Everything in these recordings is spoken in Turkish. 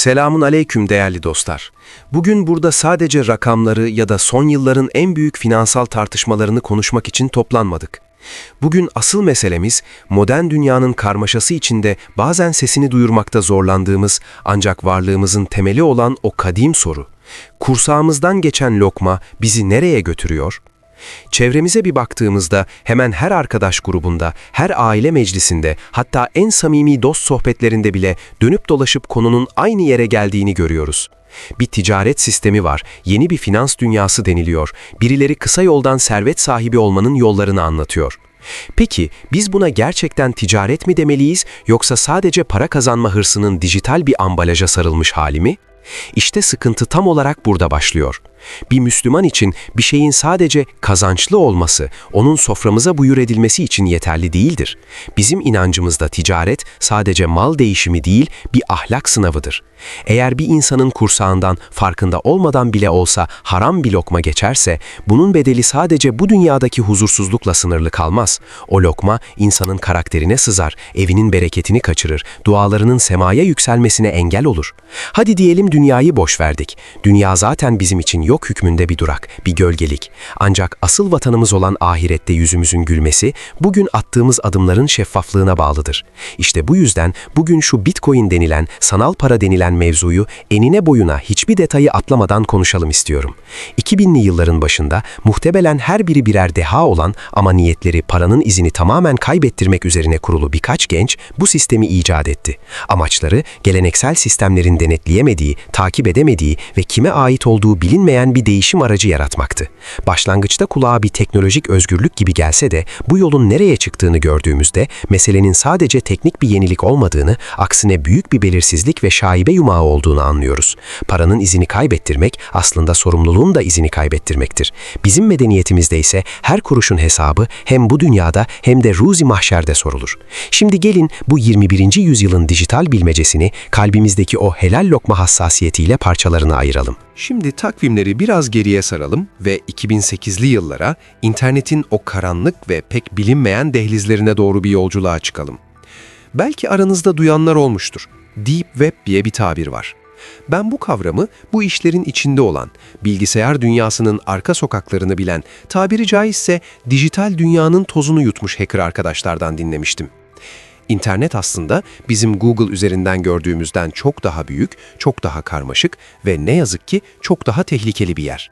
Selamun aleyküm değerli dostlar. Bugün burada sadece rakamları ya da son yılların en büyük finansal tartışmalarını konuşmak için toplanmadık. Bugün asıl meselemiz modern dünyanın karmaşası içinde bazen sesini duyurmakta zorlandığımız ancak varlığımızın temeli olan o kadim soru. Kursağımızdan geçen lokma bizi nereye götürüyor? Çevremize bir baktığımızda hemen her arkadaş grubunda, her aile meclisinde, hatta en samimi dost sohbetlerinde bile dönüp dolaşıp konunun aynı yere geldiğini görüyoruz. Bir ticaret sistemi var, yeni bir finans dünyası deniliyor. Birileri kısa yoldan servet sahibi olmanın yollarını anlatıyor. Peki biz buna gerçekten ticaret mi demeliyiz yoksa sadece para kazanma hırsının dijital bir ambalaja sarılmış hali mi? İşte sıkıntı tam olarak burada başlıyor. Bir Müslüman için bir şeyin sadece kazançlı olması, onun soframıza buyur edilmesi için yeterli değildir. Bizim inancımızda ticaret sadece mal değişimi değil, bir ahlak sınavıdır. Eğer bir insanın kursağından farkında olmadan bile olsa haram bir lokma geçerse, bunun bedeli sadece bu dünyadaki huzursuzlukla sınırlı kalmaz. O lokma insanın karakterine sızar, evinin bereketini kaçırır, dualarının semaya yükselmesine engel olur. Hadi diyelim dünyayı boş verdik. Dünya zaten bizim için yok hükmünde bir durak, bir gölgelik. Ancak asıl vatanımız olan ahirette yüzümüzün gülmesi, bugün attığımız adımların şeffaflığına bağlıdır. İşte bu yüzden bugün şu Bitcoin denilen, sanal para denilen mevzuyu enine boyuna hiçbir detayı atlamadan konuşalım istiyorum. 2000'li yılların başında muhtemelen her biri birer deha olan ama niyetleri paranın izini tamamen kaybettirmek üzerine kurulu birkaç genç bu sistemi icat etti. Amaçları geleneksel sistemlerin denetleyemediği, takip edemediği ve kime ait olduğu bilinmeyen bir değişim aracı yaratmaktı. Başlangıçta kulağa bir teknolojik özgürlük gibi gelse de bu yolun nereye çıktığını gördüğümüzde meselenin sadece teknik bir yenilik olmadığını, aksine büyük bir belirsizlik ve şaibe yumağı olduğunu anlıyoruz. Paranın izini kaybettirmek aslında sorumluluğun da izini kaybettirmektir. Bizim medeniyetimizde ise her kuruşun hesabı hem bu dünyada hem de ruzi mahşerde sorulur. Şimdi gelin bu 21. yüzyılın dijital bilmecesini kalbimizdeki o helal lokma hassasiyetiyle parçalarına ayıralım. Şimdi takvimleri biraz geriye saralım ve 2008'li yıllara internetin o karanlık ve pek bilinmeyen dehlizlerine doğru bir yolculuğa çıkalım. Belki aranızda duyanlar olmuştur. Deep Web diye bir tabir var. Ben bu kavramı bu işlerin içinde olan, bilgisayar dünyasının arka sokaklarını bilen, tabiri caizse dijital dünyanın tozunu yutmuş hacker arkadaşlardan dinlemiştim. İnternet aslında bizim Google üzerinden gördüğümüzden çok daha büyük, çok daha karmaşık ve ne yazık ki çok daha tehlikeli bir yer.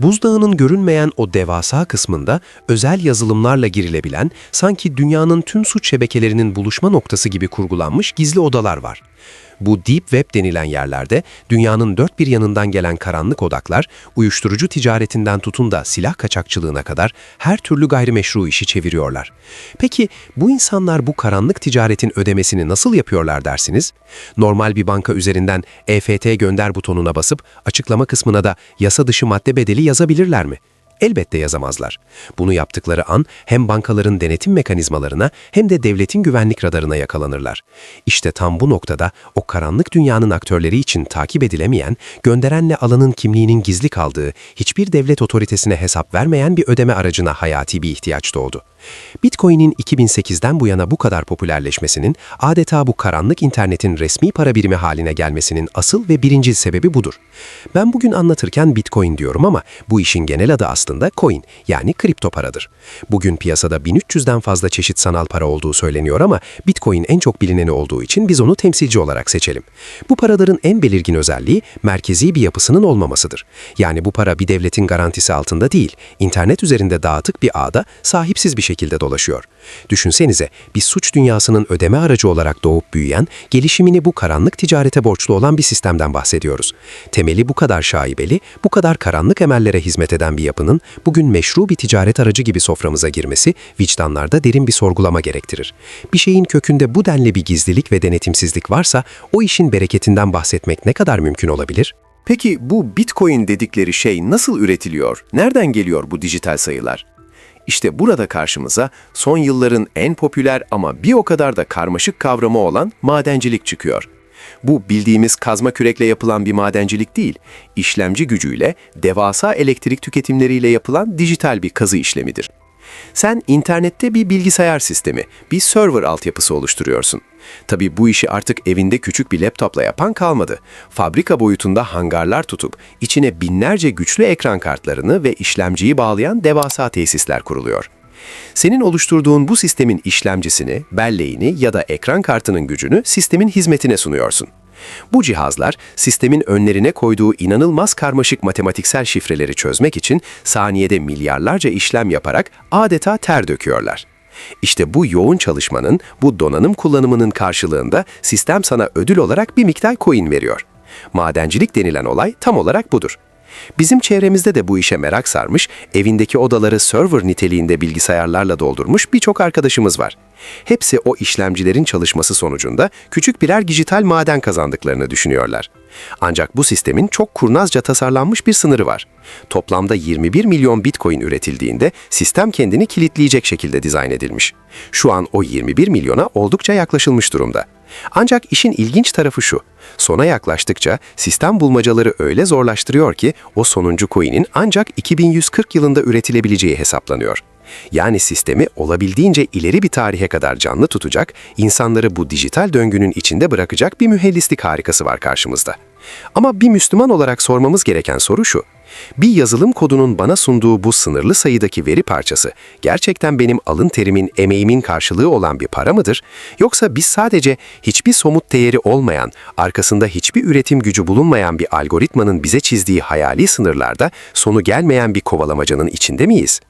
Buzdağının görünmeyen o devasa kısmında özel yazılımlarla girilebilen, sanki dünyanın tüm suç şebekelerinin buluşma noktası gibi kurgulanmış gizli odalar var. Bu Deep Web denilen yerlerde dünyanın dört bir yanından gelen karanlık odaklar, uyuşturucu ticaretinden tutun da silah kaçakçılığına kadar her türlü gayrimeşru işi çeviriyorlar. Peki bu insanlar bu karanlık ticaretin ödemesini nasıl yapıyorlar dersiniz? Normal bir banka üzerinden EFT gönder butonuna basıp açıklama kısmına da yasa dışı madde bedeli yazabilirler mi? Elbette yazamazlar. Bunu yaptıkları an hem bankaların denetim mekanizmalarına hem de devletin güvenlik radarına yakalanırlar. İşte tam bu noktada o karanlık dünyanın aktörleri için takip edilemeyen, gönderenle alanın kimliğinin gizli kaldığı, hiçbir devlet otoritesine hesap vermeyen bir ödeme aracına hayati bir ihtiyaç doğdu. Bitcoin'in 2008'den bu yana bu kadar popülerleşmesinin, adeta bu karanlık internetin resmi para birimi haline gelmesinin asıl ve birinci sebebi budur. Ben bugün anlatırken Bitcoin diyorum ama bu işin genel adı aslında coin yani kripto paradır. Bugün piyasada 1300'den fazla çeşit sanal para olduğu söyleniyor ama Bitcoin en çok bilineni olduğu için biz onu temsilci olarak seçelim. Bu paraların en belirgin özelliği merkezi bir yapısının olmamasıdır. Yani bu para bir devletin garantisi altında değil, internet üzerinde dağıtık bir ağda sahipsiz bir şekilde dolaşıyor. Düşünsenize bir suç dünyasının ödeme aracı olarak doğup büyüyen, gelişimini bu karanlık ticarete borçlu olan bir sistemden bahsediyoruz. Temeli bu kadar şaibeli, bu kadar karanlık emellere hizmet eden bir yapının bugün meşru bir ticaret aracı gibi soframıza girmesi vicdanlarda derin bir sorgulama gerektirir. Bir şeyin kökünde bu denli bir gizlilik ve denetimsizlik varsa o işin bereketinden bahsetmek ne kadar mümkün olabilir? Peki bu Bitcoin dedikleri şey nasıl üretiliyor? Nereden geliyor bu dijital sayılar? İşte burada karşımıza son yılların en popüler ama bir o kadar da karmaşık kavramı olan madencilik çıkıyor. Bu bildiğimiz kazma kürekle yapılan bir madencilik değil, işlemci gücüyle, devasa elektrik tüketimleriyle yapılan dijital bir kazı işlemidir. Sen internette bir bilgisayar sistemi, bir server altyapısı oluşturuyorsun. Tabii bu işi artık evinde küçük bir laptopla yapan kalmadı. Fabrika boyutunda hangarlar tutup içine binlerce güçlü ekran kartlarını ve işlemciyi bağlayan devasa tesisler kuruluyor. Senin oluşturduğun bu sistemin işlemcisini, belleğini ya da ekran kartının gücünü sistemin hizmetine sunuyorsun. Bu cihazlar sistemin önlerine koyduğu inanılmaz karmaşık matematiksel şifreleri çözmek için saniyede milyarlarca işlem yaparak adeta ter döküyorlar. İşte bu yoğun çalışmanın, bu donanım kullanımının karşılığında sistem sana ödül olarak bir miktar coin veriyor. Madencilik denilen olay tam olarak budur. Bizim çevremizde de bu işe merak sarmış, evindeki odaları server niteliğinde bilgisayarlarla doldurmuş birçok arkadaşımız var. Hepsi o işlemcilerin çalışması sonucunda küçük birer dijital maden kazandıklarını düşünüyorlar. Ancak bu sistemin çok kurnazca tasarlanmış bir sınırı var. Toplamda 21 milyon bitcoin üretildiğinde sistem kendini kilitleyecek şekilde dizayn edilmiş. Şu an o 21 milyona oldukça yaklaşılmış durumda. Ancak işin ilginç tarafı şu. Sona yaklaştıkça sistem bulmacaları öyle zorlaştırıyor ki o sonuncu coin'in ancak 2140 yılında üretilebileceği hesaplanıyor. Yani sistemi olabildiğince ileri bir tarihe kadar canlı tutacak, insanları bu dijital döngünün içinde bırakacak bir mühendislik harikası var karşımızda. Ama bir Müslüman olarak sormamız gereken soru şu. Bir yazılım kodunun bana sunduğu bu sınırlı sayıdaki veri parçası gerçekten benim alın terimin, emeğimin karşılığı olan bir para mıdır? Yoksa biz sadece hiçbir somut değeri olmayan, arkasında hiçbir üretim gücü bulunmayan bir algoritmanın bize çizdiği hayali sınırlarda sonu gelmeyen bir kovalamacanın içinde miyiz?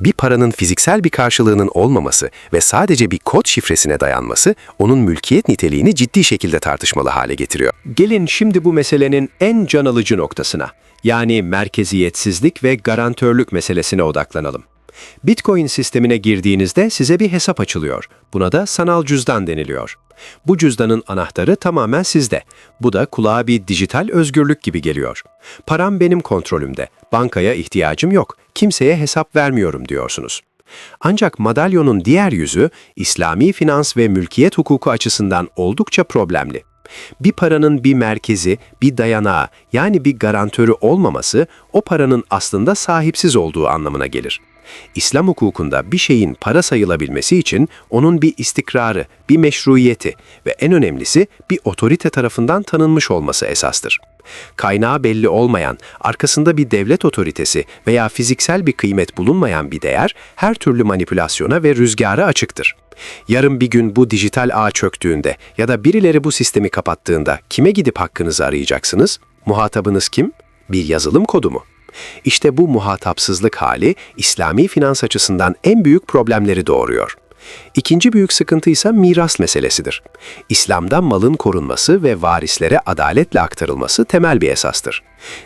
Bir paranın fiziksel bir karşılığının olmaması ve sadece bir kod şifresine dayanması onun mülkiyet niteliğini ciddi şekilde tartışmalı hale getiriyor. Gelin şimdi bu meselenin en can alıcı noktasına, yani merkeziyetsizlik ve garantörlük meselesine odaklanalım. Bitcoin sistemine girdiğinizde size bir hesap açılıyor. Buna da sanal cüzdan deniliyor. Bu cüzdanın anahtarı tamamen sizde. Bu da kulağa bir dijital özgürlük gibi geliyor. Param benim kontrolümde. Bankaya ihtiyacım yok. Kimseye hesap vermiyorum diyorsunuz. Ancak madalyonun diğer yüzü İslami finans ve mülkiyet hukuku açısından oldukça problemli. Bir paranın bir merkezi, bir dayanağı yani bir garantörü olmaması o paranın aslında sahipsiz olduğu anlamına gelir. İslam hukukunda bir şeyin para sayılabilmesi için onun bir istikrarı, bir meşruiyeti ve en önemlisi bir otorite tarafından tanınmış olması esastır. Kaynağı belli olmayan, arkasında bir devlet otoritesi veya fiziksel bir kıymet bulunmayan bir değer her türlü manipülasyona ve rüzgara açıktır. Yarın bir gün bu dijital ağ çöktüğünde ya da birileri bu sistemi kapattığında kime gidip hakkınızı arayacaksınız? Muhatabınız kim? Bir yazılım kodu mu? İşte bu muhatapsızlık hali İslami finans açısından en büyük problemleri doğuruyor. İkinci büyük sıkıntı ise miras meselesidir. İslam'da malın korunması ve varislere adaletle aktarılması temel bir esastır.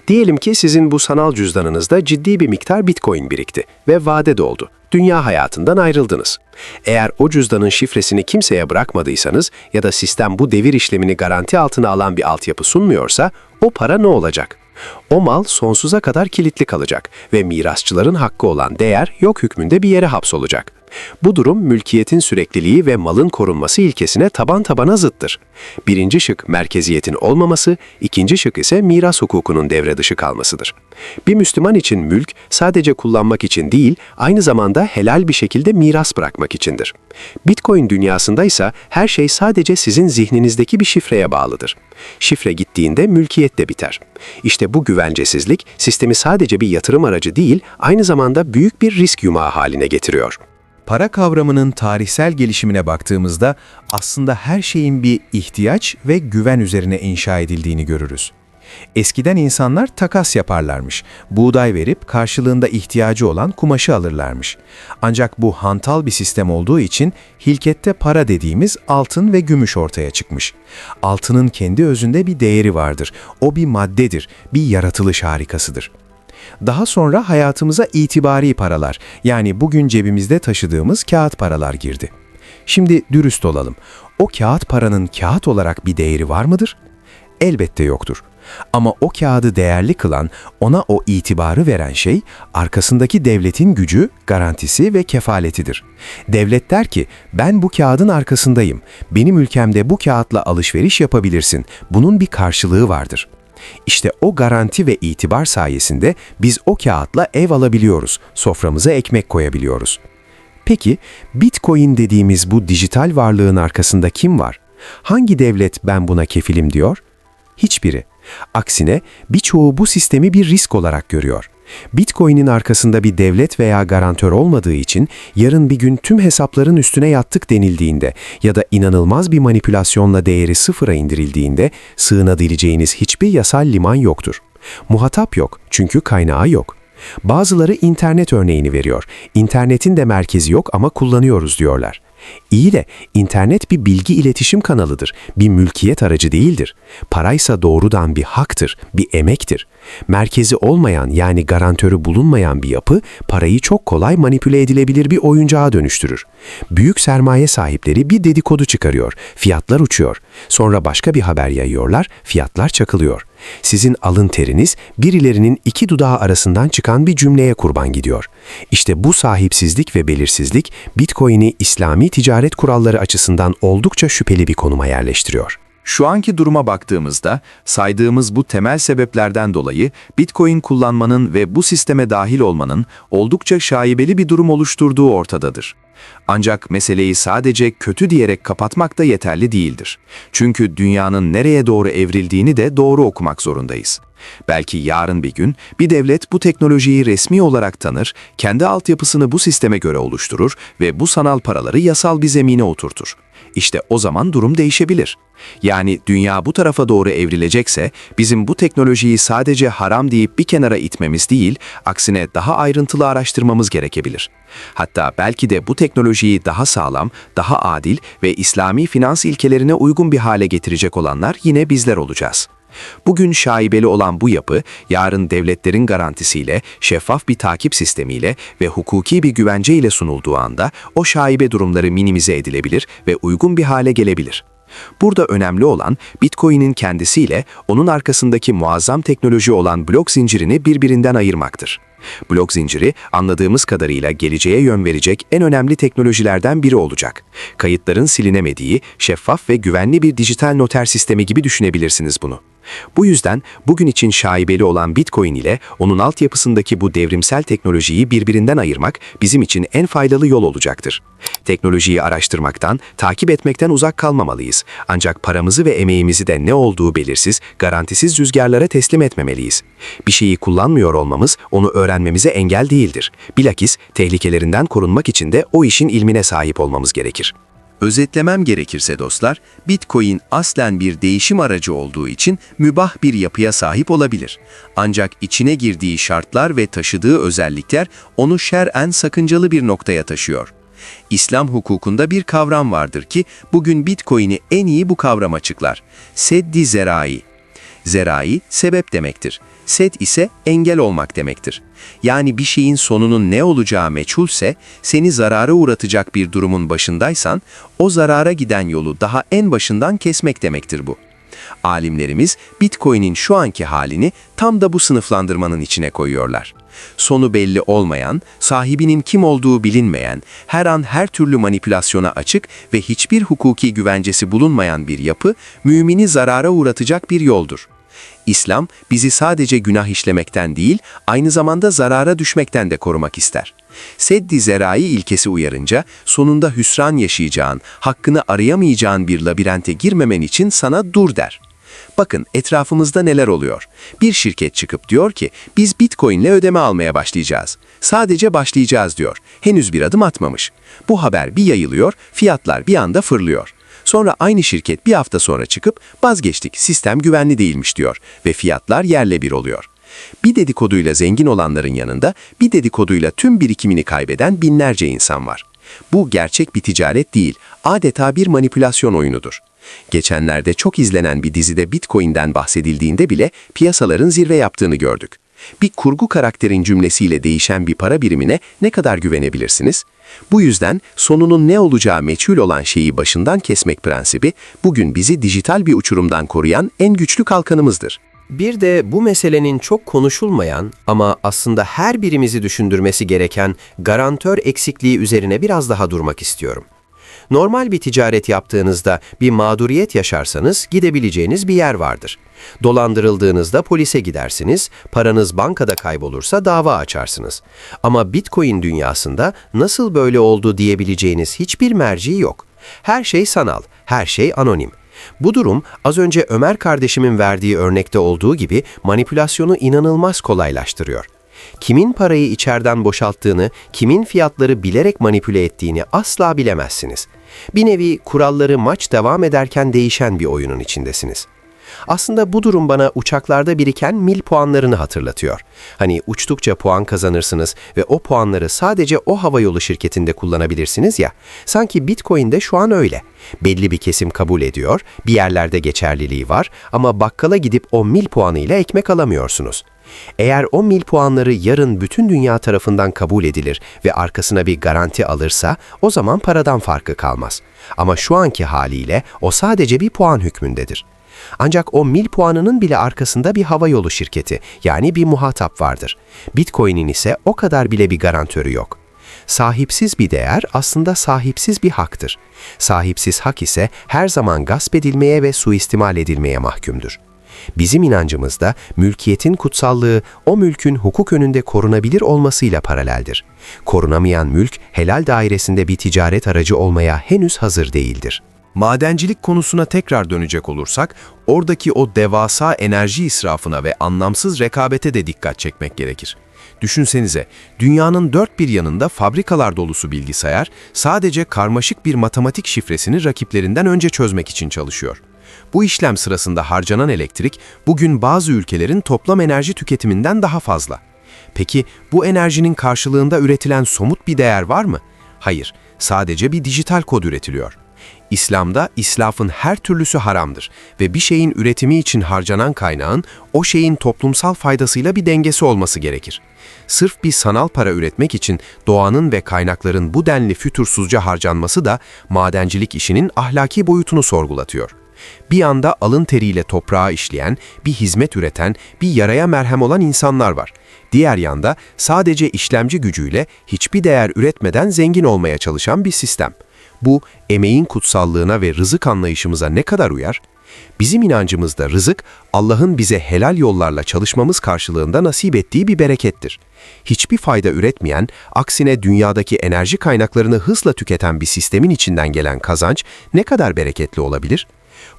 Diyelim ki sizin bu sanal cüzdanınızda ciddi bir miktar bitcoin birikti ve vade doldu. Dünya hayatından ayrıldınız. Eğer o cüzdanın şifresini kimseye bırakmadıysanız ya da sistem bu devir işlemini garanti altına alan bir altyapı sunmuyorsa o para ne olacak? O mal sonsuza kadar kilitli kalacak ve mirasçıların hakkı olan değer yok hükmünde bir yere hapsolacak. Bu durum mülkiyetin sürekliliği ve malın korunması ilkesine taban tabana zıttır. Birinci şık merkeziyetin olmaması, ikinci şık ise miras hukukunun devre dışı kalmasıdır. Bir Müslüman için mülk sadece kullanmak için değil, aynı zamanda helal bir şekilde miras bırakmak içindir. Bitcoin dünyasında ise her şey sadece sizin zihninizdeki bir şifreye bağlıdır. Şifre gittiğinde mülkiyet de biter. İşte bu güvencesizlik sistemi sadece bir yatırım aracı değil, aynı zamanda büyük bir risk yumağı haline getiriyor. Para kavramının tarihsel gelişimine baktığımızda aslında her şeyin bir ihtiyaç ve güven üzerine inşa edildiğini görürüz. Eskiden insanlar takas yaparlarmış. Buğday verip karşılığında ihtiyacı olan kumaşı alırlarmış. Ancak bu hantal bir sistem olduğu için hilkette para dediğimiz altın ve gümüş ortaya çıkmış. Altının kendi özünde bir değeri vardır. O bir maddedir, bir yaratılış harikasıdır. Daha sonra hayatımıza itibari paralar, yani bugün cebimizde taşıdığımız kağıt paralar girdi. Şimdi dürüst olalım. O kağıt paranın kağıt olarak bir değeri var mıdır? Elbette yoktur. Ama o kağıdı değerli kılan, ona o itibarı veren şey, arkasındaki devletin gücü, garantisi ve kefaletidir. Devlet der ki, ben bu kağıdın arkasındayım. Benim ülkemde bu kağıtla alışveriş yapabilirsin. Bunun bir karşılığı vardır.'' İşte o garanti ve itibar sayesinde biz o kağıtla ev alabiliyoruz, soframıza ekmek koyabiliyoruz. Peki Bitcoin dediğimiz bu dijital varlığın arkasında kim var? Hangi devlet ben buna kefilim diyor? Hiçbiri. Aksine birçoğu bu sistemi bir risk olarak görüyor. Bitcoin'in arkasında bir devlet veya garantör olmadığı için yarın bir gün tüm hesapların üstüne yattık denildiğinde ya da inanılmaz bir manipülasyonla değeri sıfıra indirildiğinde sığınabileceğiniz hiçbir yasal liman yoktur. Muhatap yok çünkü kaynağı yok. Bazıları internet örneğini veriyor. İnternetin de merkezi yok ama kullanıyoruz diyorlar. İyi de internet bir bilgi iletişim kanalıdır, bir mülkiyet aracı değildir. Paraysa doğrudan bir haktır, bir emektir. Merkezi olmayan yani garantörü bulunmayan bir yapı parayı çok kolay manipüle edilebilir bir oyuncağa dönüştürür. Büyük sermaye sahipleri bir dedikodu çıkarıyor, fiyatlar uçuyor. Sonra başka bir haber yayıyorlar, fiyatlar çakılıyor. Sizin alın teriniz birilerinin iki dudağı arasından çıkan bir cümleye kurban gidiyor. İşte bu sahipsizlik ve belirsizlik Bitcoin'i İslami ticaret kuralları açısından oldukça şüpheli bir konuma yerleştiriyor. Şu anki duruma baktığımızda saydığımız bu temel sebeplerden dolayı Bitcoin kullanmanın ve bu sisteme dahil olmanın oldukça şaibeli bir durum oluşturduğu ortadadır. Ancak meseleyi sadece kötü diyerek kapatmak da yeterli değildir. Çünkü dünyanın nereye doğru evrildiğini de doğru okumak zorundayız. Belki yarın bir gün bir devlet bu teknolojiyi resmi olarak tanır, kendi altyapısını bu sisteme göre oluşturur ve bu sanal paraları yasal bir zemine oturtur. İşte o zaman durum değişebilir. Yani dünya bu tarafa doğru evrilecekse bizim bu teknolojiyi sadece haram deyip bir kenara itmemiz değil, aksine daha ayrıntılı araştırmamız gerekebilir. Hatta belki de bu teknolojiyi daha sağlam, daha adil ve İslami finans ilkelerine uygun bir hale getirecek olanlar yine bizler olacağız. Bugün şaibeli olan bu yapı, yarın devletlerin garantisiyle, şeffaf bir takip sistemiyle ve hukuki bir güvence ile sunulduğu anda o şaibe durumları minimize edilebilir ve uygun bir hale gelebilir. Burada önemli olan Bitcoin'in kendisiyle onun arkasındaki muazzam teknoloji olan blok zincirini birbirinden ayırmaktır. Blok zinciri anladığımız kadarıyla geleceğe yön verecek en önemli teknolojilerden biri olacak. Kayıtların silinemediği, şeffaf ve güvenli bir dijital noter sistemi gibi düşünebilirsiniz bunu. Bu yüzden bugün için şaibeli olan Bitcoin ile onun altyapısındaki bu devrimsel teknolojiyi birbirinden ayırmak bizim için en faydalı yol olacaktır. Teknolojiyi araştırmaktan, takip etmekten uzak kalmamalıyız. Ancak paramızı ve emeğimizi de ne olduğu belirsiz, garantisiz rüzgarlara teslim etmemeliyiz. Bir şeyi kullanmıyor olmamız onu öğrenmemize engel değildir. Bilakis tehlikelerinden korunmak için de o işin ilmine sahip olmamız gerekir. Özetlemem gerekirse dostlar, Bitcoin aslen bir değişim aracı olduğu için mübah bir yapıya sahip olabilir. Ancak içine girdiği şartlar ve taşıdığı özellikler onu şer'en sakıncalı bir noktaya taşıyor. İslam hukukunda bir kavram vardır ki bugün Bitcoin'i en iyi bu kavram açıklar. Seddi zerai. Zerai sebep demektir. Set ise engel olmak demektir. Yani bir şeyin sonunun ne olacağı meçhulse, seni zarara uğratacak bir durumun başındaysan, o zarara giden yolu daha en başından kesmek demektir bu. Alimlerimiz Bitcoin'in şu anki halini tam da bu sınıflandırmanın içine koyuyorlar. Sonu belli olmayan, sahibinin kim olduğu bilinmeyen, her an her türlü manipülasyona açık ve hiçbir hukuki güvencesi bulunmayan bir yapı, mümini zarara uğratacak bir yoldur. İslam bizi sadece günah işlemekten değil, aynı zamanda zarara düşmekten de korumak ister. Seddi zerai ilkesi uyarınca sonunda hüsran yaşayacağın, hakkını arayamayacağın bir labirente girmemen için sana dur der. Bakın etrafımızda neler oluyor. Bir şirket çıkıp diyor ki biz Bitcoin ile ödeme almaya başlayacağız. Sadece başlayacağız diyor. Henüz bir adım atmamış. Bu haber bir yayılıyor, fiyatlar bir anda fırlıyor. Sonra aynı şirket bir hafta sonra çıkıp vazgeçtik sistem güvenli değilmiş diyor ve fiyatlar yerle bir oluyor. Bir dedikoduyla zengin olanların yanında bir dedikoduyla tüm birikimini kaybeden binlerce insan var. Bu gerçek bir ticaret değil, adeta bir manipülasyon oyunudur. Geçenlerde çok izlenen bir dizide Bitcoin'den bahsedildiğinde bile piyasaların zirve yaptığını gördük. Bir kurgu karakterin cümlesiyle değişen bir para birimine ne kadar güvenebilirsiniz? Bu yüzden sonunun ne olacağı meçhul olan şeyi başından kesmek prensibi bugün bizi dijital bir uçurumdan koruyan en güçlü kalkanımızdır. Bir de bu meselenin çok konuşulmayan ama aslında her birimizi düşündürmesi gereken garantör eksikliği üzerine biraz daha durmak istiyorum. Normal bir ticaret yaptığınızda bir mağduriyet yaşarsanız gidebileceğiniz bir yer vardır. Dolandırıldığınızda polise gidersiniz, paranız bankada kaybolursa dava açarsınız. Ama Bitcoin dünyasında nasıl böyle oldu diyebileceğiniz hiçbir merci yok. Her şey sanal, her şey anonim. Bu durum az önce Ömer kardeşimin verdiği örnekte olduğu gibi manipülasyonu inanılmaz kolaylaştırıyor. Kimin parayı içeriden boşalttığını, kimin fiyatları bilerek manipüle ettiğini asla bilemezsiniz. Bir nevi kuralları maç devam ederken değişen bir oyunun içindesiniz. Aslında bu durum bana uçaklarda biriken mil puanlarını hatırlatıyor. Hani uçtukça puan kazanırsınız ve o puanları sadece o havayolu şirketinde kullanabilirsiniz ya. Sanki Bitcoin de şu an öyle. Belli bir kesim kabul ediyor, bir yerlerde geçerliliği var ama bakkala gidip o mil puanıyla ekmek alamıyorsunuz. Eğer o mil puanları yarın bütün dünya tarafından kabul edilir ve arkasına bir garanti alırsa o zaman paradan farkı kalmaz. Ama şu anki haliyle o sadece bir puan hükmündedir. Ancak o mil puanının bile arkasında bir havayolu şirketi yani bir muhatap vardır. Bitcoin'in ise o kadar bile bir garantörü yok. Sahipsiz bir değer aslında sahipsiz bir haktır. Sahipsiz hak ise her zaman gasp edilmeye ve suistimal edilmeye mahkumdur. Bizim inancımızda mülkiyetin kutsallığı o mülkün hukuk önünde korunabilir olmasıyla paraleldir. Korunamayan mülk helal dairesinde bir ticaret aracı olmaya henüz hazır değildir. Madencilik konusuna tekrar dönecek olursak, oradaki o devasa enerji israfına ve anlamsız rekabete de dikkat çekmek gerekir. Düşünsenize, dünyanın dört bir yanında fabrikalar dolusu bilgisayar, sadece karmaşık bir matematik şifresini rakiplerinden önce çözmek için çalışıyor. Bu işlem sırasında harcanan elektrik, bugün bazı ülkelerin toplam enerji tüketiminden daha fazla. Peki bu enerjinin karşılığında üretilen somut bir değer var mı? Hayır, sadece bir dijital kod üretiliyor. İslam'da islafın her türlüsü haramdır ve bir şeyin üretimi için harcanan kaynağın o şeyin toplumsal faydasıyla bir dengesi olması gerekir. Sırf bir sanal para üretmek için doğanın ve kaynakların bu denli fütursuzca harcanması da madencilik işinin ahlaki boyutunu sorgulatıyor. Bir yanda alın teriyle toprağa işleyen, bir hizmet üreten, bir yaraya merhem olan insanlar var. Diğer yanda sadece işlemci gücüyle hiçbir değer üretmeden zengin olmaya çalışan bir sistem. Bu emeğin kutsallığına ve rızık anlayışımıza ne kadar uyar? Bizim inancımızda rızık, Allah'ın bize helal yollarla çalışmamız karşılığında nasip ettiği bir berekettir. Hiçbir fayda üretmeyen, aksine dünyadaki enerji kaynaklarını hızla tüketen bir sistemin içinden gelen kazanç ne kadar bereketli olabilir?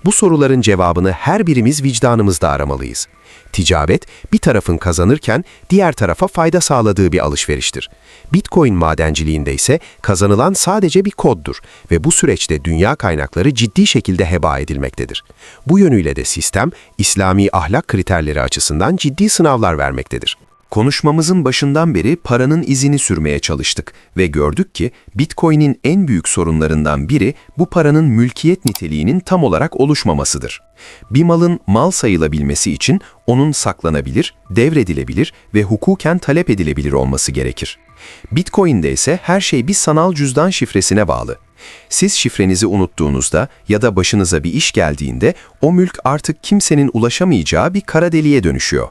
Bu soruların cevabını her birimiz vicdanımızda aramalıyız. Ticaret, bir tarafın kazanırken diğer tarafa fayda sağladığı bir alışveriştir. Bitcoin madenciliğinde ise kazanılan sadece bir koddur ve bu süreçte dünya kaynakları ciddi şekilde heba edilmektedir. Bu yönüyle de sistem, İslami ahlak kriterleri açısından ciddi sınavlar vermektedir. Konuşmamızın başından beri paranın izini sürmeye çalıştık ve gördük ki Bitcoin'in en büyük sorunlarından biri bu paranın mülkiyet niteliğinin tam olarak oluşmamasıdır. Bir malın mal sayılabilmesi için onun saklanabilir, devredilebilir ve hukuken talep edilebilir olması gerekir. Bitcoin'de ise her şey bir sanal cüzdan şifresine bağlı. Siz şifrenizi unuttuğunuzda ya da başınıza bir iş geldiğinde o mülk artık kimsenin ulaşamayacağı bir kara deliğe dönüşüyor.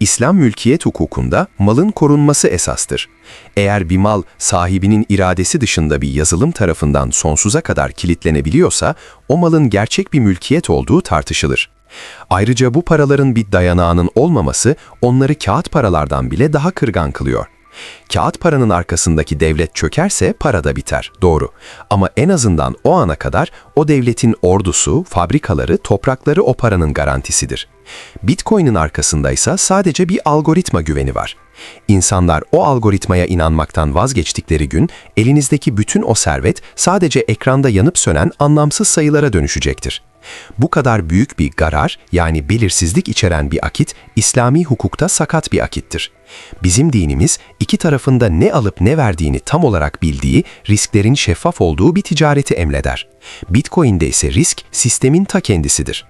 İslam mülkiyet hukukunda malın korunması esastır. Eğer bir mal sahibinin iradesi dışında bir yazılım tarafından sonsuza kadar kilitlenebiliyorsa, o malın gerçek bir mülkiyet olduğu tartışılır. Ayrıca bu paraların bir dayanağının olmaması onları kağıt paralardan bile daha kırgan kılıyor. Kağıt paranın arkasındaki devlet çökerse para da biter, doğru. Ama en azından o ana kadar o devletin ordusu, fabrikaları, toprakları o paranın garantisidir. Bitcoin'in arkasındaysa sadece bir algoritma güveni var. İnsanlar o algoritmaya inanmaktan vazgeçtikleri gün elinizdeki bütün o servet sadece ekranda yanıp sönen anlamsız sayılara dönüşecektir. Bu kadar büyük bir garar yani belirsizlik içeren bir akit İslami hukukta sakat bir akittir. Bizim dinimiz iki tarafında ne alıp ne verdiğini tam olarak bildiği, risklerin şeffaf olduğu bir ticareti emreder. Bitcoin'de ise risk sistemin ta kendisidir.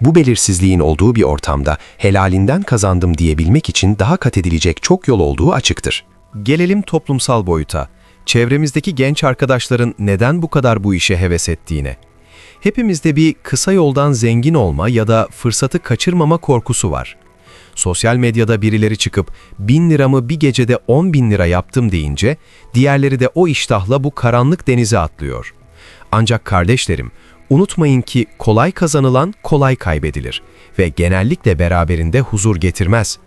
Bu belirsizliğin olduğu bir ortamda helalinden kazandım diyebilmek için daha kat edilecek çok yol olduğu açıktır. Gelelim toplumsal boyuta. Çevremizdeki genç arkadaşların neden bu kadar bu işe heves ettiğine. Hepimizde bir kısa yoldan zengin olma ya da fırsatı kaçırmama korkusu var. Sosyal medyada birileri çıkıp bin liramı bir gecede 10 bin lira yaptım deyince diğerleri de o iştahla bu karanlık denize atlıyor. Ancak kardeşlerim, unutmayın ki kolay kazanılan kolay kaybedilir ve genellikle beraberinde huzur getirmez.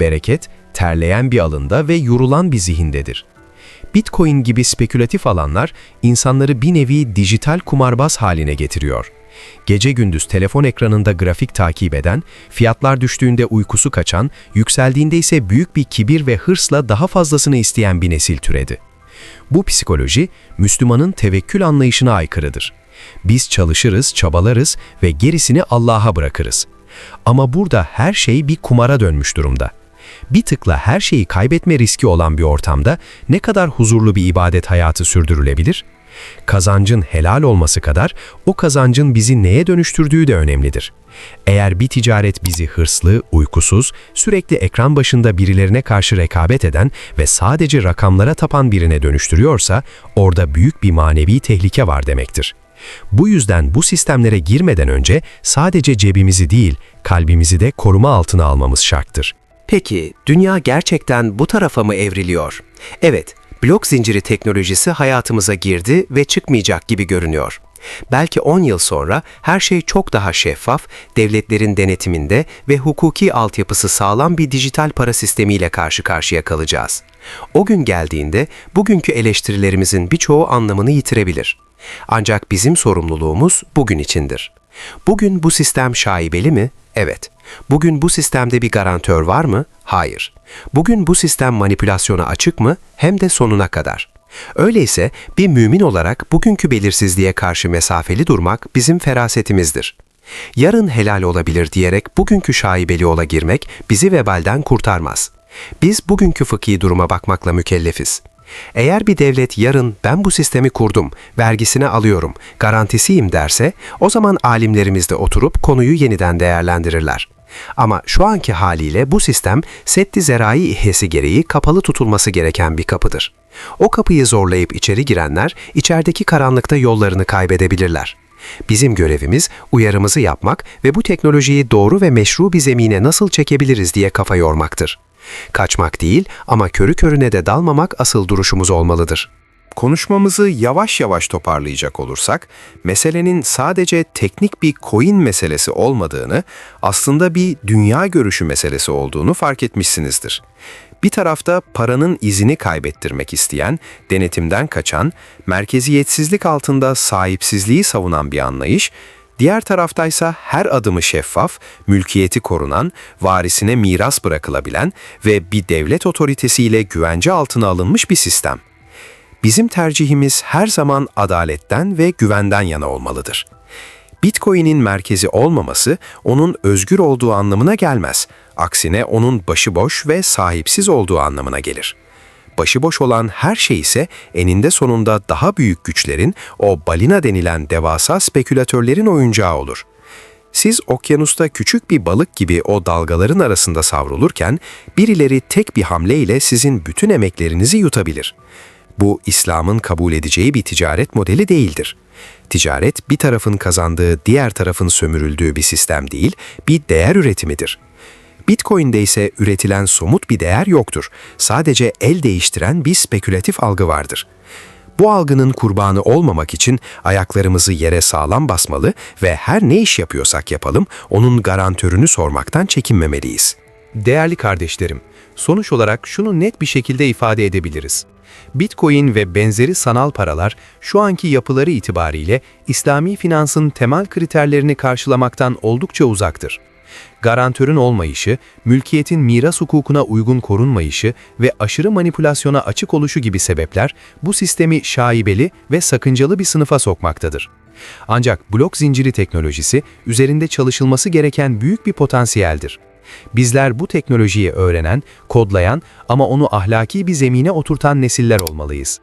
Bereket, terleyen bir alında ve yorulan bir zihindedir. Bitcoin gibi spekülatif alanlar insanları bir nevi dijital kumarbaz haline getiriyor. Gece gündüz telefon ekranında grafik takip eden, fiyatlar düştüğünde uykusu kaçan, yükseldiğinde ise büyük bir kibir ve hırsla daha fazlasını isteyen bir nesil türedi. Bu psikoloji, Müslümanın tevekkül anlayışına aykırıdır. Biz çalışırız, çabalarız ve gerisini Allah'a bırakırız. Ama burada her şey bir kumara dönmüş durumda. Bir tıkla her şeyi kaybetme riski olan bir ortamda ne kadar huzurlu bir ibadet hayatı sürdürülebilir? Kazancın helal olması kadar o kazancın bizi neye dönüştürdüğü de önemlidir. Eğer bir ticaret bizi hırslı, uykusuz, sürekli ekran başında birilerine karşı rekabet eden ve sadece rakamlara tapan birine dönüştürüyorsa orada büyük bir manevi tehlike var demektir. Bu yüzden bu sistemlere girmeden önce sadece cebimizi değil, kalbimizi de koruma altına almamız şarttır. Peki, dünya gerçekten bu tarafa mı evriliyor? Evet, blok zinciri teknolojisi hayatımıza girdi ve çıkmayacak gibi görünüyor. Belki 10 yıl sonra her şey çok daha şeffaf, devletlerin denetiminde ve hukuki altyapısı sağlam bir dijital para sistemiyle karşı karşıya kalacağız. O gün geldiğinde bugünkü eleştirilerimizin birçoğu anlamını yitirebilir. Ancak bizim sorumluluğumuz bugün içindir. Bugün bu sistem şaibeli mi? Evet. Bugün bu sistemde bir garantör var mı? Hayır. Bugün bu sistem manipülasyona açık mı? Hem de sonuna kadar. Öyleyse bir mümin olarak bugünkü belirsizliğe karşı mesafeli durmak bizim ferasetimizdir. Yarın helal olabilir diyerek bugünkü şaibeli yola girmek bizi vebalden kurtarmaz. Biz bugünkü fıkhi duruma bakmakla mükellefiz. Eğer bir devlet yarın ben bu sistemi kurdum, vergisini alıyorum, garantisiyim derse o zaman alimlerimiz de oturup konuyu yeniden değerlendirirler. Ama şu anki haliyle bu sistem setti zerai ihesi gereği kapalı tutulması gereken bir kapıdır. O kapıyı zorlayıp içeri girenler içerideki karanlıkta yollarını kaybedebilirler. Bizim görevimiz uyarımızı yapmak ve bu teknolojiyi doğru ve meşru bir zemine nasıl çekebiliriz diye kafa yormaktır. Kaçmak değil ama körü körüne de dalmamak asıl duruşumuz olmalıdır. Konuşmamızı yavaş yavaş toparlayacak olursak, meselenin sadece teknik bir coin meselesi olmadığını, aslında bir dünya görüşü meselesi olduğunu fark etmişsinizdir. Bir tarafta paranın izini kaybettirmek isteyen, denetimden kaçan, merkeziyetsizlik altında sahipsizliği savunan bir anlayış, Diğer taraftaysa her adımı şeffaf, mülkiyeti korunan, varisine miras bırakılabilen ve bir devlet otoritesiyle güvence altına alınmış bir sistem. Bizim tercihimiz her zaman adaletten ve güvenden yana olmalıdır. Bitcoin'in merkezi olmaması onun özgür olduğu anlamına gelmez. Aksine onun başıboş ve sahipsiz olduğu anlamına gelir. Başıboş olan her şey ise eninde sonunda daha büyük güçlerin, o balina denilen devasa spekülatörlerin oyuncağı olur. Siz okyanusta küçük bir balık gibi o dalgaların arasında savrulurken, birileri tek bir hamleyle sizin bütün emeklerinizi yutabilir. Bu İslam'ın kabul edeceği bir ticaret modeli değildir. Ticaret bir tarafın kazandığı, diğer tarafın sömürüldüğü bir sistem değil, bir değer üretimidir. Bitcoin'de ise üretilen somut bir değer yoktur. Sadece el değiştiren bir spekülatif algı vardır. Bu algının kurbanı olmamak için ayaklarımızı yere sağlam basmalı ve her ne iş yapıyorsak yapalım onun garantörünü sormaktan çekinmemeliyiz. Değerli kardeşlerim, sonuç olarak şunu net bir şekilde ifade edebiliriz. Bitcoin ve benzeri sanal paralar şu anki yapıları itibariyle İslami finansın temel kriterlerini karşılamaktan oldukça uzaktır. Garantörün olmayışı, mülkiyetin miras hukukuna uygun korunmayışı ve aşırı manipülasyona açık oluşu gibi sebepler bu sistemi şaibeli ve sakıncalı bir sınıfa sokmaktadır. Ancak blok zinciri teknolojisi üzerinde çalışılması gereken büyük bir potansiyeldir. Bizler bu teknolojiyi öğrenen, kodlayan ama onu ahlaki bir zemine oturtan nesiller olmalıyız.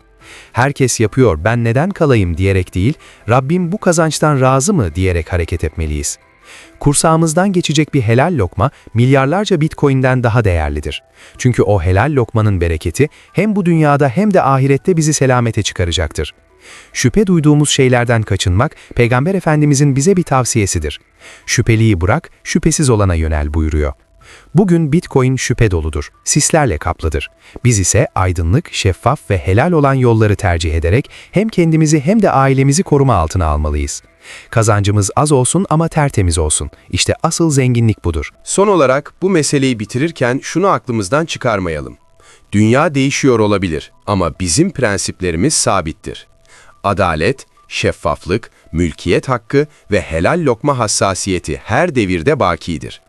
Herkes yapıyor ben neden kalayım diyerek değil, Rabbim bu kazançtan razı mı diyerek hareket etmeliyiz. Kursağımızdan geçecek bir helal lokma milyarlarca bitcoin'den daha değerlidir. Çünkü o helal lokmanın bereketi hem bu dünyada hem de ahirette bizi selamete çıkaracaktır. Şüphe duyduğumuz şeylerden kaçınmak Peygamber Efendimizin bize bir tavsiyesidir. Şüpheliyi bırak, şüphesiz olana yönel buyuruyor. Bugün Bitcoin şüphe doludur, sislerle kaplıdır. Biz ise aydınlık, şeffaf ve helal olan yolları tercih ederek hem kendimizi hem de ailemizi koruma altına almalıyız. Kazancımız az olsun ama tertemiz olsun. İşte asıl zenginlik budur. Son olarak bu meseleyi bitirirken şunu aklımızdan çıkarmayalım. Dünya değişiyor olabilir ama bizim prensiplerimiz sabittir. Adalet, şeffaflık, mülkiyet hakkı ve helal lokma hassasiyeti her devirde bakidir.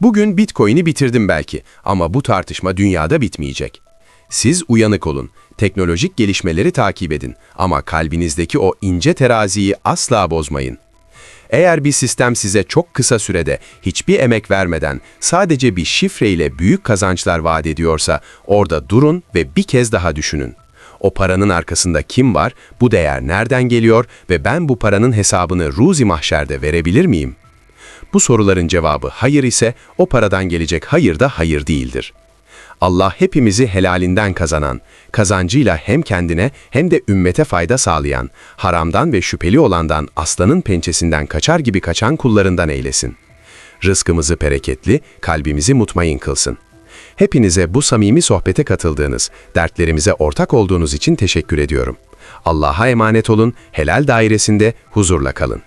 Bugün Bitcoin'i bitirdim belki ama bu tartışma dünyada bitmeyecek. Siz uyanık olun, teknolojik gelişmeleri takip edin ama kalbinizdeki o ince teraziyi asla bozmayın. Eğer bir sistem size çok kısa sürede hiçbir emek vermeden sadece bir şifreyle büyük kazançlar vaat ediyorsa orada durun ve bir kez daha düşünün. O paranın arkasında kim var, bu değer nereden geliyor ve ben bu paranın hesabını ruzi mahşerde verebilir miyim? Bu soruların cevabı hayır ise o paradan gelecek hayır da hayır değildir. Allah hepimizi helalinden kazanan, kazancıyla hem kendine hem de ümmete fayda sağlayan, haramdan ve şüpheli olandan aslanın pençesinden kaçar gibi kaçan kullarından eylesin. Rızkımızı bereketli, kalbimizi mutmain kılsın. Hepinize bu samimi sohbete katıldığınız, dertlerimize ortak olduğunuz için teşekkür ediyorum. Allah'a emanet olun, helal dairesinde huzurla kalın.